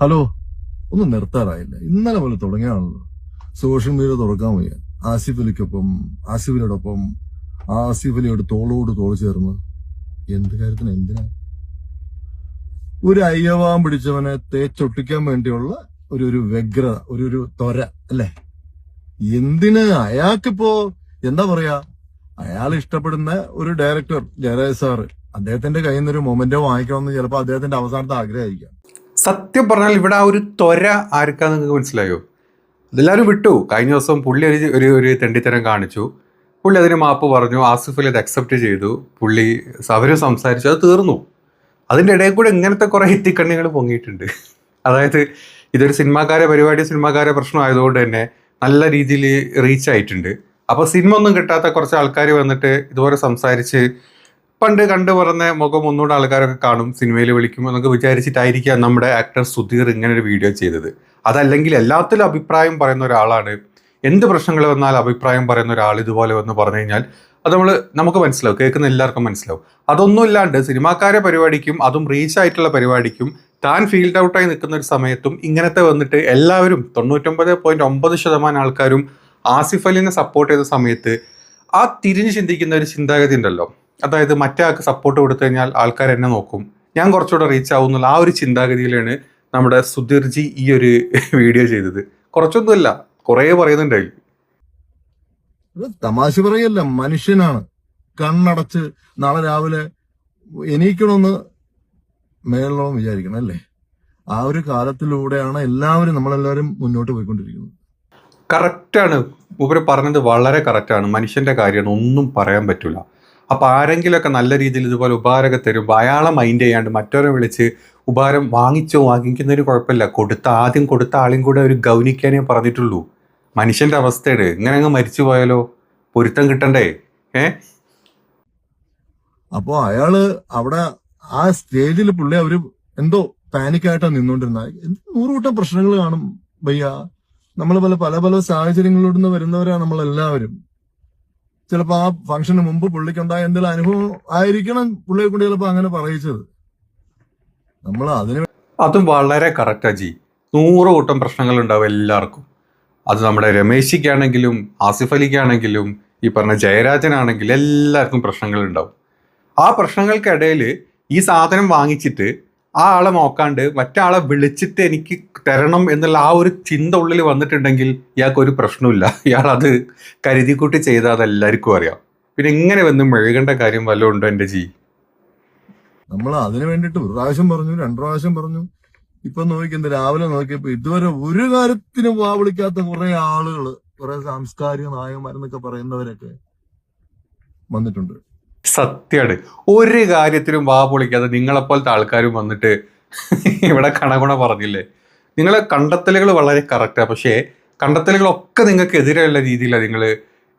Hello ഒന്നും നിർത്താറായില്ല. ഇന്നലെ പോലെ തുടങ്ങിയാണല്ലോ. സോഷ്യൽ മീഡിയ തുറക്കാൻ വയ്യ. ആസിഫ് അലിക്കൊപ്പം ആസിഫിനോടൊപ്പം ആസിഫ് അലിയോട് തോളോട് തോൾ ചേർന്ന്. എന്ത് കാര്യത്തിന് എന്തിനാ? ഒരു അയ്യവാൻ പിടിച്ചവനെ തേച്ചൊട്ടിക്കാൻ വേണ്ടിയുള്ള ഒരു ഒരു വ്യഗ്രത ഒരു ഒരു ത്വര അല്ലേ? എന്തിന് അയാൾക്കിപ്പോ എന്താ പറയാ? അയാൾ ഇഷ്ടപ്പെടുന്ന ഒരു ഡയറക്ടർ ജയരാജ് സാറ് അദ്ദേഹത്തിന്റെ കയ്യിൽ നിന്ന് ഒരു മൊമെന്റോ വാങ്ങിക്കണമെന്ന് ചിലപ്പോൾ അദ്ദേഹത്തിന്റെ അവസാനത്തെ ആഗ്രഹമായിരിക്കാം. സത്യം പറഞ്ഞാൽ ഇവിടെ ആ ഒരു ത്വര ആർക്കാന്ന് നിങ്ങൾക്ക് മനസ്സിലായോ? അതെല്ലാവരും വിട്ടു. കഴിഞ്ഞ ദിവസം പുള്ളി ഒരു ഒരു ഒരു തെണ്ടിത്തരം കാണിച്ചു. പുള്ളി അതിന് മാപ്പ് പറഞ്ഞു. ആസിഫ് അലി അത് അക്സെപ്റ്റ് ചെയ്തു. പുള്ളി അവർ സംസാരിച്ചു. അത് തീർന്നു. അതിന്റെ ഇടയിൽ കൂടെ ഇങ്ങനത്തെ കുറേ എത്തിക്കണ്ണികൾ പൊങ്ങിയിട്ടുണ്ട്. അതായത് ഇതൊരു സിനിമാക്കാര പരിപാടി സിനിമാക്കാര പ്രശ്നമായതുകൊണ്ട് തന്നെ നല്ല രീതിയിൽ റീച്ച് ആയിട്ടുണ്ട്. അപ്പോൾ സിനിമ ഒന്നും കിട്ടാത്ത കുറച്ച് ആൾക്കാർ വന്നിട്ട് ഇതുപോലെ സംസാരിച്ച് പണ്ട് കണ്ടു പറഞ്ഞ മുഖം ഒന്നുകൂടെ ആൾക്കാരൊക്കെ കാണും സിനിമയിൽ വിളിക്കും എന്നൊക്കെ വിചാരിച്ചിട്ടായിരിക്കാം നമ്മുടെ ആക്ടർ സുധീർ ഇങ്ങനെ ഒരു വീഡിയോ ചെയ്തത്. അതല്ലെങ്കിൽ എല്ലാത്തിലും അഭിപ്രായം പറയുന്ന ഒരാളാണ്. എന്ത് പ്രശ്നങ്ങൾ വന്നാൽ അഭിപ്രായം പറയുന്ന ഒരാൾ ഇതുപോലെ വന്ന് പറഞ്ഞു കഴിഞ്ഞാൽ അത് നമ്മൾ നമുക്ക് മനസ്സിലാവും. കേൾക്കുന്ന എല്ലാവർക്കും മനസ്സിലാവും. അതൊന്നും ഇല്ലാണ്ട് സിനിമാക്കാരെ പരിപാടിക്കും അതും റീച്ച് ആയിട്ടുള്ള പരിപാടിക്കും താൻ ഫീൽഡ് ഔട്ടായി നിൽക്കുന്ന ഒരു സമയത്തും ഇങ്ങനത്തെ വന്നിട്ട് എല്ലാവരും തൊണ്ണൂറ്റൊമ്പത് പോയിന്റ് ഒമ്പത് ശതമാനം ആൾക്കാരും ആസിഫ് അലിനെ സപ്പോർട്ട് ചെയ്ത സമയത്ത് ആ തിരിഞ്ഞ് ചിന്തിക്കുന്ന ഒരു ചിന്താഗതി ഉണ്ടല്ലോ. അതായത് മറ്റേ ആൾക്ക് സപ്പോർട്ട് കൊടുത്തു കഴിഞ്ഞാൽ ആൾക്കാർ എന്നെ നോക്കും. ഞാൻ കുറച്ചുകൂടെ റീച്ച് ആവും എന്നുള്ള ആ ഒരു ചിന്താഗതിയിലാണ് നമ്മുടെ സുധീർജി ഈ ഒരു വീഡിയോ ചെയ്തത്. കുറച്ചൊന്നുമല്ല കുറേ പറയുന്നുണ്ട് അതിൽ തമാശ പറയല്ല മനുഷ്യനാണ്. കണ്ണടച്ച് നാളെ രാവിലെ എണീക്കണമെന്ന് മേളോളം വിചാരിക്കണം അല്ലേ? ആ ഒരു കാലത്തിലൂടെയാണ് എല്ലാവരും നമ്മളെല്ലാവരും മുന്നോട്ട് പോയിക്കൊണ്ടിരിക്കുന്നത്. കറക്റ്റാണ് മൂപ്പര് പറഞ്ഞത് വളരെ കറക്റ്റാണ് മനുഷ്യന്റെ കാര്യമാണ് ഒന്നും പറയാൻ പറ്റില്ല അപ്പൊ ആരെങ്കിലുമൊക്കെ നല്ല രീതിയിൽ ഇതുപോലെ ഉപഹാരമൊക്കെ തരുമ്പോൾ അയാളെ മൈൻഡ് ചെയ്യാണ്ട് മറ്റൊരെ വിളിച്ച് ഉപഹാരം വാങ്ങിച്ചോ വാങ്ങിക്കുന്നതിന് കുഴപ്പമില്ല. കൊടുത്ത ആദ്യം കൊടുത്ത ആളും കൂടെ ഒരു ഗൗനിക്കാനേ പറഞ്ഞിട്ടുള്ളൂ. മനുഷ്യന്റെ അവസ്ഥയുടെ ഇങ്ങനെ അങ്ങ് മരിച്ചു പോയാലോ? പൊരുത്തം കിട്ടണ്ടേ? ഏ? അപ്പോൾ അയാൾ അവിടെ ആ സ്റ്റേജിൽ പുള്ളി അവർ എന്തോ പാനിക്കായിട്ടാണ് നിന്നുകൊണ്ടിരുന്ന നൂറുകൂട്ടം പ്രശ്നങ്ങൾ കാണും. ഭയ്യ നമ്മൾ പല പല പല സാഹചര്യങ്ങളിലൂടെ വരുന്നവരാണ് നമ്മളെല്ലാവരും. ചിലപ്പോ ആ ഫംഗ്ഷന് മുമ്പ് പുള്ളിക്കുണ്ടായ എന്തെങ്കിലും അനുഭവം ആയിരിക്കണം പുള്ളിയെ കൊണ്ട് ചിലപ്പോ അങ്ങനെ പറയിച്ചത്. നമ്മൾ അതിന് അതും വളരെ കറക്റ്റാ ജി. നൂറ് കൂട്ടം പ്രശ്നങ്ങൾ ഉണ്ടാവും എല്ലാവർക്കും. അത് നമ്മുടെ രമേശിക്കാണെങ്കിലും ആസിഫ് അലിക്കാണെങ്കിലും ഈ പറഞ്ഞ ജയരാജനാണെങ്കിലും എല്ലാവർക്കും പ്രശ്നങ്ങൾ ഉണ്ടാവും ആ പ്രശ്നങ്ങൾക്കിടയിൽ ഈ സാധനം വാങ്ങിച്ചിട്ട് ആ ആളെ നോക്കാണ്ട് മറ്റാളെ വിളിച്ചിട്ട് എനിക്ക് തരണം എന്നുള്ള ആ ഒരു ചിന്ത ഉള്ളിൽ വന്നിട്ടുണ്ടെങ്കിൽ ഇയാൾക്ക് ഒരു പ്രശ്നമില്ല ഇയാൾ അത് കരുതിക്കൂട്ടി ചെയ്താൽ അതെല്ലാവർക്കും അറിയാം. പിന്നെ എങ്ങനെ വന്ന് മെഴുകേണ്ട കാര്യം വല്ലതും ഉണ്ടോ എന്റെ ജി? നമ്മൾ അതിനു വേണ്ടിയിട്ട് ഒരു പ്രാവശ്യം പറഞ്ഞു രണ്ടു പ്രാവശ്യം പറഞ്ഞു. ഇപ്പൊ നോക്കിയെന്ത് രാവിലെ നോക്കിയപ്പോ ഇതുവരെ ഒരു കാര്യത്തിനും വാ വിളിക്കാത്ത കുറെ ആളുകൾ കുറെ സാംസ്കാരിക നായകന്മാരെന്നൊക്കെ പറയുന്നവരൊക്കെ വന്നിട്ടുണ്ട്. സത്യമാണ് ഒരു കാര്യത്തിലും വാ പൊളിക്കാതെ നിങ്ങളെപ്പോലത്തെ ആൾക്കാരും വന്നിട്ട് ഇവിടെ കണകുണ പറഞ്ഞില്ലേ? നിങ്ങളെ കണ്ടെത്തലുകൾ വളരെ കറക്റ്റാണ് പക്ഷേ കണ്ടെത്തലുകളൊക്കെ നിങ്ങൾക്ക് എതിരെയുള്ള രീതിയിലാണ് നിങ്ങൾ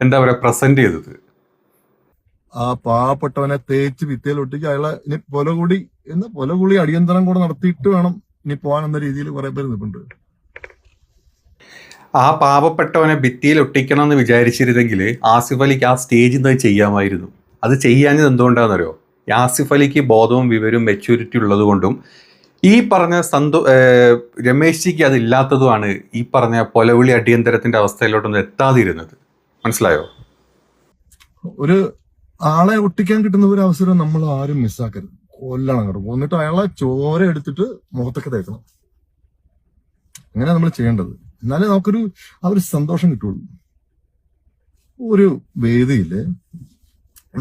എന്താ പറയുക പ്രസന്റ് ചെയ്തത്. ആ പാവപ്പെട്ടവനെ തേച്ച് ഭിത്തിയിൽ ഒട്ടിച്ച് അയാളെ ഇനി പൊലകുടി എന്ന് പൊലകുളി അടിയന്തരം കൂടെ നടത്തിയിട്ട് വേണം ഇനി പോകാൻ എന്ന രീതിയിൽ കുറെ പേര് നിൽപ്പുണ്ട്. ആ പാവപ്പെട്ടവനെ ഭിത്തിയിൽ ഒട്ടിക്കണം എന്ന് വിചാരിച്ചിരുന്നെങ്കിൽ ആസിഫ് അലിക്ക് ആ സ്റ്റേജിൽ നിന്ന് ചെയ്യാമായിരുന്നു? അത് ചെയ്യാഞ്ഞത് എന്തുകൊണ്ടാണെന്നറിയോ? യാസിഫ് അലിക്ക് ബോധവും വിവരവും മെച്യൂരിറ്റി ഉള്ളതുകൊണ്ടും ഈ പറഞ്ഞ സന്തോ രമേശ് ജിക്ക് അതില്ലാത്തതുമാണ് ഈ പറഞ്ഞ പൊലവിളി അടിയന്തരത്തിന്റെ അവസ്ഥയിലോട്ടൊന്നും എത്താതിരുന്നത്. മനസ്സിലായോ? ഒരു ആളെ ഒട്ടിക്കാൻ കിട്ടുന്ന ഒരു അവസരം നമ്മൾ ആരും മിസ്സാക്കരുത്. കൊല്ലണം അങ്ങോട്ട് എന്നിട്ട് അയാളെ ചോര എടുത്തിട്ട് മുഖത്തൊക്കെ തേക്കണം. അങ്ങനെ നമ്മൾ ചെയ്യേണ്ടത്. എന്നാലേ നമുക്കൊരു ആ ഒരു സന്തോഷം കിട്ടുള്ളൂ. ഒരു വേദിയിൽ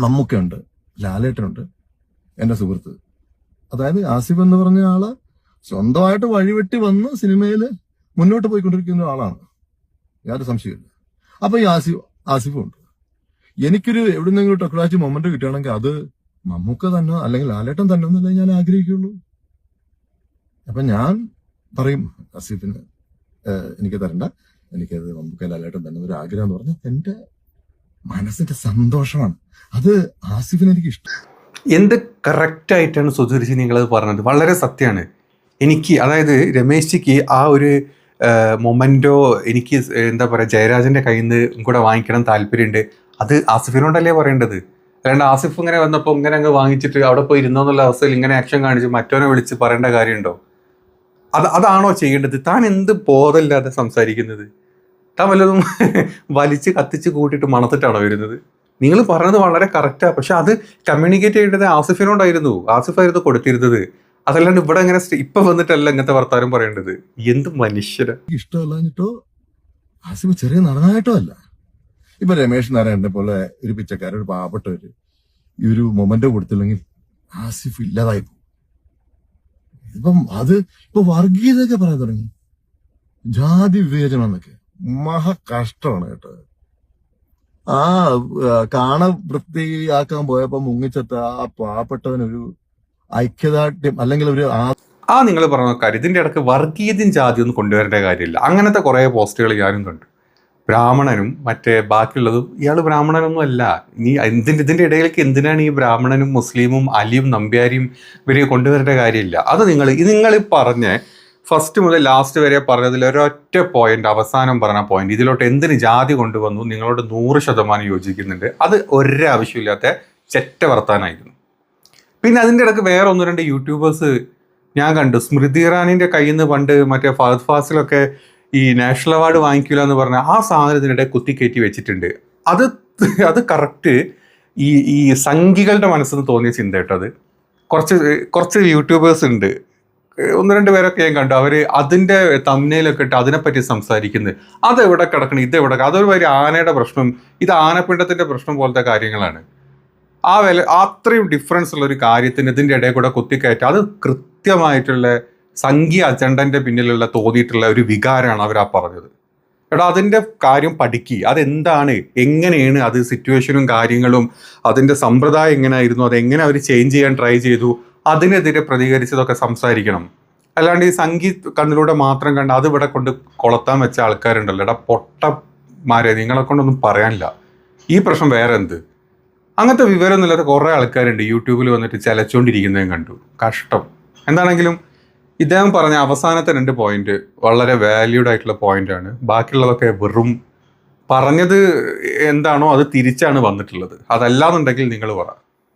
മമ്മൂക്കയുണ്ട് ലാലേട്ടനുണ്ട്. എന്റെ സുഹൃത്ത്. അതായത് ആസിഫ് എന്ന് പറഞ്ഞ ആൾ സ്വന്തമായിട്ട് വഴിവെട്ടി വന്ന് സിനിമയിൽ മുന്നോട്ട് പോയിക്കൊണ്ടിരിക്കുന്ന ആളാണ് യാതൊരു സംശയമില്ല അപ്പൊ ഈ ആസിഫ് ആസിഫും ഉണ്ട്. എനിക്കൊരു എവിടുന്നെങ്കിലും ടെക്നോളജി മൊമെന്റ് കിട്ടുകയാണെങ്കിൽ അത് മമ്മൂക്ക തന്നെ അല്ലെങ്കിൽ ലാലേട്ടൻ തന്നെ എന്നല്ലേ ഞാൻ ആഗ്രഹിക്കുള്ളൂ അപ്പൊ ഞാൻ പറയും ആസിഫിന് എനിക്ക് തരണ്ട. എനിക്കത് മമ്മൂക്ക ലാലേട്ടൻ തന്നെ ഒരു ആഗ്രഹം എന്ന് പറഞ്ഞാൽ എന്റെ മനസ്സിന്റെ സന്തോഷമാണ്. അത് ആസിഫിന് എനിക്ക് ഇഷ്ടം എന്ത് കറക്റ്റായിട്ടാണ് സുധീർജി നിങ്ങളത് പറഞ്ഞത്? വളരെ സത്യമാണ്. എനിക്ക് അതായത് രമേശ് ജിക്ക് ആ ഒരു മൊമെന്റോ എനിക്ക് എന്താ പറയുക ജയരാജന്റെ കയ്യിൽ നിന്ന് കൂടെ വാങ്ങിക്കണം താല്പര്യമുണ്ട്. അത് ആസിഫിനോടല്ലേ പറയേണ്ടത്? അല്ലാണ്ട് ആസിഫ് ഇങ്ങനെ വന്നപ്പോൾ ഇങ്ങനെ അങ്ങ് വാങ്ങിച്ചിട്ട് അവിടെ പോയി ഇരുന്നോ എന്നുള്ള അവസ്ഥയിൽ ഇങ്ങനെ ആക്ഷൻ കാണിച്ച് മറ്റവനെ വിളിച്ച് പറയേണ്ട കാര്യമുണ്ടോ? അത് അതാണോ ചെയ്യേണ്ടത്? താൻ എന്ത് ബോധമില്ലാതെ സംസാരിക്കുന്നത്? താൻ വല്ലതും വലിച്ച് കത്തിച്ച് കൂട്ടിയിട്ട് മണത്തിട്ടാണോ വരുന്നത്? നിങ്ങൾ പറഞ്ഞത് വളരെ കറക്റ്റാണ് പക്ഷെ അത് കമ്മ്യൂണിക്കേറ്റ് ചെയ്യേണ്ടത് ആസിഫിനോടായിരുന്നു ആസിഫായിരുന്നു കൊടുത്തിരുന്നത്. അതല്ലാണ്ട് ഇവിടെ അങ്ങനെ ഇപ്പൊ വന്നിട്ടല്ല ഇങ്ങനത്തെ വർത്താനം പറയേണ്ടത്. എന്ത് മനുഷ്യര. ഇഷ്ടമല്ലോ ആസിഫ് ചെറിയ നടനായിട്ടോ അല്ല. ഇപ്പൊ രമേശ് നാരായണനെ പോലെ ഒരു പിച്ചക്കാരൻ ഒരു പാവപ്പെട്ടവര് ഈ ഒരു മൊമെന്റ് കൊടുത്തില്ലെങ്കിൽ ആസിഫ് ഇല്ലാതായി പോകും. ഇപ്പം അത് ഇപ്പൊ വർഗീയതയൊക്കെ പറയാൻ തുടങ്ങി. ജാതി വിവേചനം എന്നൊക്കെ. മഹാ കഷ്ടമാണ് കേട്ടോ ആ കാണവൃത്തിയാക്കാൻ കാണ വൃത്തിയാക്കാൻ പോയപ്പോ മുങ്ങിച്ചത്ത ആ പാവപ്പെട്ടവനൊരു ഐക്യദാർഢ്യം അല്ലെങ്കിൽ ഒരു ആ ആ നിങ്ങൾ പറഞ്ഞ കാര്യം. ഇതിന്റെ ഇടയ്ക്ക് വർഗീയതയും ജാതി ഒന്നും കൊണ്ടുവരേണ്ട കാര്യമില്ല. അങ്ങനത്തെ കുറെ പോസ്റ്റുകൾ ഞാനും കണ്ടു. ബ്രാഹ്മണനും മറ്റേ ബാക്കിയുള്ളതും ഇയാൾ ബ്രാഹ്മണനൊന്നും അല്ല. ഇനി എന്തിന്റെ ഇതിന്റെ ഇടയിലേക്ക് എന്തിനാണ് ഈ ബ്രാഹ്മണനും മുസ്ലിമും അലിയും നമ്പ്യാരിയും ഇവരെ കൊണ്ടുവരേണ്ട കാര്യമില്ല. അത് നിങ്ങൾ നിങ്ങൾ പറഞ്ഞ ഫസ്റ്റ് മുതൽ ലാസ്റ്റ് വരെ പറഞ്ഞതിൽ ഒരൊറ്റ പോയിന്റ് അവസാനം പറഞ്ഞ പോയിന്റ് ഇതിലോട്ട് എന്തിന് ജാതി കൊണ്ടുവന്നു നിങ്ങളോട് നൂറ് ശതമാനം യോജിക്കുന്നുണ്ട് അത് ഒരാവശ്യമില്ലാത്ത ചെറ്റ വർത്താനായിരുന്നു. പിന്നെ അതിന്റെ ഇടയ്ക്ക് വേറെ ഒന്ന് രണ്ട് യൂട്യൂബേഴ്സ് ഞാൻ കണ്ടു. സ്മൃതി ഇറാനിന്റെ കയ്യിൽ നിന്ന് പണ്ട് മറ്റേ ഫഹദ് ഫാസിലൊക്കെ ഈ നാഷണൽ അവാർഡ് വാങ്ങിക്കില്ല എന്ന് പറഞ്ഞ ആ സാധനത്തിനിടെ കുത്തിക്കയറ്റി വെച്ചിട്ടുണ്ട്. അത് അത് കറക്റ്റ് ഈ ഈ സംഘികളുടെ മനസ്സിന് തോന്നിയ ചിന്ത കേട്ടോ അത്. കുറച്ച് കുറച്ച് യൂട്യൂബേഴ്സ് ഉണ്ട്. ഒന്ന് രണ്ട് പേരൊക്കെ ഞാൻ കണ്ടു. അവർ അതിന്റെ തമ്മിലൊക്കെ ഇട്ട് അതിനെപ്പറ്റി സംസാരിക്കുന്നത് അതെവിടെ കിടക്കണം? ഇതെവിടെ അതൊരു വലിയ ആനയുടെ പ്രശ്നം. ഇത് ആനപ്പിണ്ടത്തിന്റെ പ്രശ്നം പോലത്തെ കാര്യങ്ങളാണ്. ആ വില അത്രയും ഡിഫറൻസ് ഉള്ള ഒരു കാര്യത്തിന് ഇതിന്റെ ഇടയിൽ കൂടെ കുത്തിക്കയറ്റം അത് കൃത്യമായിട്ടുള്ള സംഖ്യ അജണ്ടന്റെ പിന്നിലുള്ള തോന്നിയിട്ടുള്ള ഒരു വികാരമാണ് അവർ ആ പറഞ്ഞത്. എടാ അതിന്റെ കാര്യം പഠിക്കുക അതെന്താണ്? എങ്ങനെയാണ് അത് സിറ്റുവേഷനും കാര്യങ്ങളും അതിന്റെ സമ്പ്രദായം എങ്ങനെയായിരുന്നു അതെങ്ങനെ അവർ ചേഞ്ച് ചെയ്യാൻ ട്രൈ ചെയ്തു? അതിനെതിരെ പ്രതികരിച്ചതൊക്കെ സംസാരിക്കണം. അല്ലാണ്ട് ഈ സംഗീ കണ്ണിലൂടെ മാത്രം കണ്ട് അത് ഇവിടെ കൊണ്ട് കൊളത്താൻ വെച്ച ആൾക്കാരുണ്ടല്ലോ. എടാ പൊട്ടമാരെ നിങ്ങളെ കൊണ്ടൊന്നും പറയാനില്ല. ഈ പ്രശ്നം വേറെ എന്ത്? അങ്ങനത്തെ വിവരമൊന്നുമില്ലാത്ത കുറേ ആൾക്കാരുണ്ട് യൂട്യൂബിൽ വന്നിട്ട് ചലച്ചുകൊണ്ടിരിക്കുന്നതും കണ്ടു. കഷ്ടം. എന്താണെങ്കിലും ഇദ്ദേഹം പറഞ്ഞ അവസാനത്തെ രണ്ട് പോയിന്റ് വളരെ വാല്യൂഡ് ആയിട്ടുള്ള പോയിന്റാണ് ബാക്കിയുള്ളതൊക്കെ വെറും പറഞ്ഞത് എന്താണോ അത് തിരിച്ചാണ് വന്നിട്ടുള്ളത്. അതല്ലാന്നുണ്ടെങ്കിൽ നിങ്ങൾ പറ.